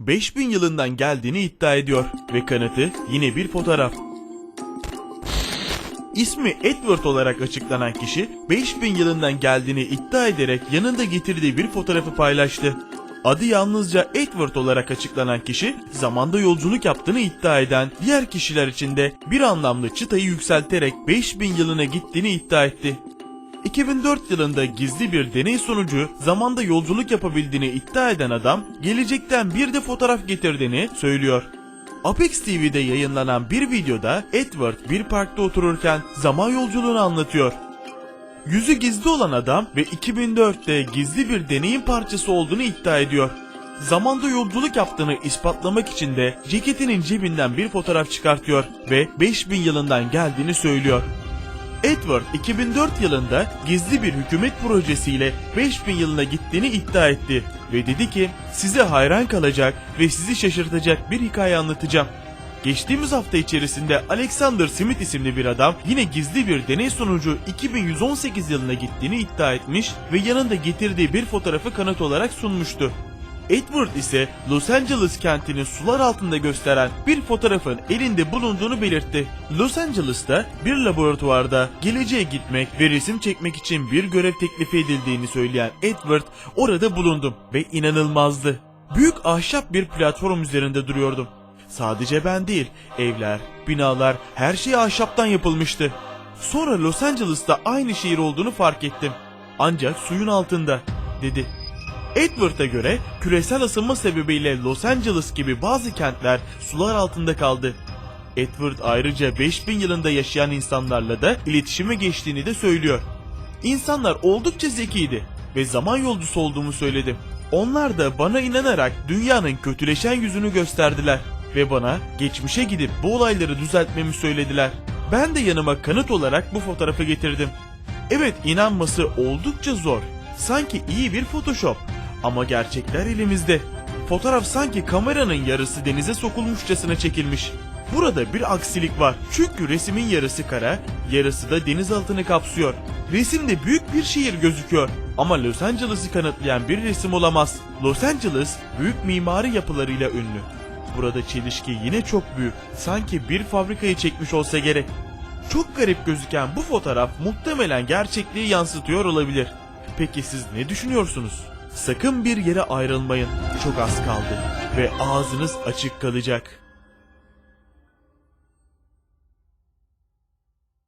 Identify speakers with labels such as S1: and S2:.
S1: 5000 yılından geldiğini iddia ediyor ve kanıtı yine bir fotoğraf. İsmi Edward olarak açıklanan kişi 5000 yılından geldiğini iddia ederek yanında getirdiği bir fotoğrafı paylaştı. Adı yalnızca Edward olarak açıklanan kişi zamanda yolculuk yaptığını iddia eden diğer kişiler için de bir anlamlı çıtayı yükselterek 5000 yılına gittiğini iddia etti. 2004 yılında gizli bir deney sonucu zamanda yolculuk yapabildiğini iddia eden adam gelecekten bir de fotoğraf getirdiğini söylüyor. Apex TV'de yayınlanan bir videoda Edward bir parkta otururken zaman yolculuğunu anlatıyor. Yüzü gizli olan adam ve 2004'te gizli bir deneyin parçası olduğunu iddia ediyor. Zamanda yolculuk yaptığını ispatlamak için de ceketinin cebinden bir fotoğraf çıkartıyor ve 5000 yılından geldiğini söylüyor. Edward 2004 yılında gizli bir hükümet projesiyle 5000 yılına gittiğini iddia etti ve dedi ki size hayran kalacak ve sizi şaşırtacak bir hikaye anlatacağım. Geçtiğimiz hafta içerisinde Alexander Smith isimli bir adam yine gizli bir deney sonucu 2118 yılına gittiğini iddia etmiş ve yanında getirdiği bir fotoğrafı kanıt olarak sunmuştu. Edward ise Los Angeles kentini sular altında gösteren bir fotoğrafın elinde bulunduğunu belirtti. Los Angeles'ta bir laboratuvarda geleceğe gitmek ve resim çekmek için bir görev teklifi edildiğini söyleyen Edward orada bulundum ve inanılmazdı. Büyük ahşap bir platform üzerinde duruyordum. Sadece ben değil, evler, binalar, her şey ahşaptan yapılmıştı. Sonra Los Angeles'ta aynı şehir olduğunu fark ettim. Ancak suyun altında, dedi. Edward'a göre küresel ısınma sebebiyle Los Angeles gibi bazı kentler sular altında kaldı. Edward ayrıca 5000 yılında yaşayan insanlarla da iletişime geçtiğini de söylüyor. İnsanlar oldukça zekiydi ve zaman yolcusu olduğumu söyledim. Onlar da bana inanarak dünyanın kötüleşen yüzünü gösterdiler ve bana geçmişe gidip bu olayları düzeltmemi söylediler. Ben de yanıma kanıt olarak bu fotoğrafı getirdim. Evet inanması oldukça zor. Sanki iyi bir photoshop ama gerçekler elimizde. Fotoğraf sanki kameranın yarısı denize sokulmuşçasına çekilmiş. Burada bir aksilik var. Çünkü resmin yarısı kara, yarısı da deniz altını kapsıyor. Resimde büyük bir şehir gözüküyor. Ama Los Angeles'ı kanıtlayan bir resim olamaz. Los Angeles büyük mimari yapılarıyla ünlü. Burada çelişki yine çok büyük. Sanki bir fabrikayı çekmiş olsa gerek. Çok garip gözüken bu fotoğraf muhtemelen gerçekliği yansıtıyor olabilir. Peki siz ne düşünüyorsunuz? Sakın bir yere ayrılmayın. Çok az kaldı ve ağzınız açık kalacak.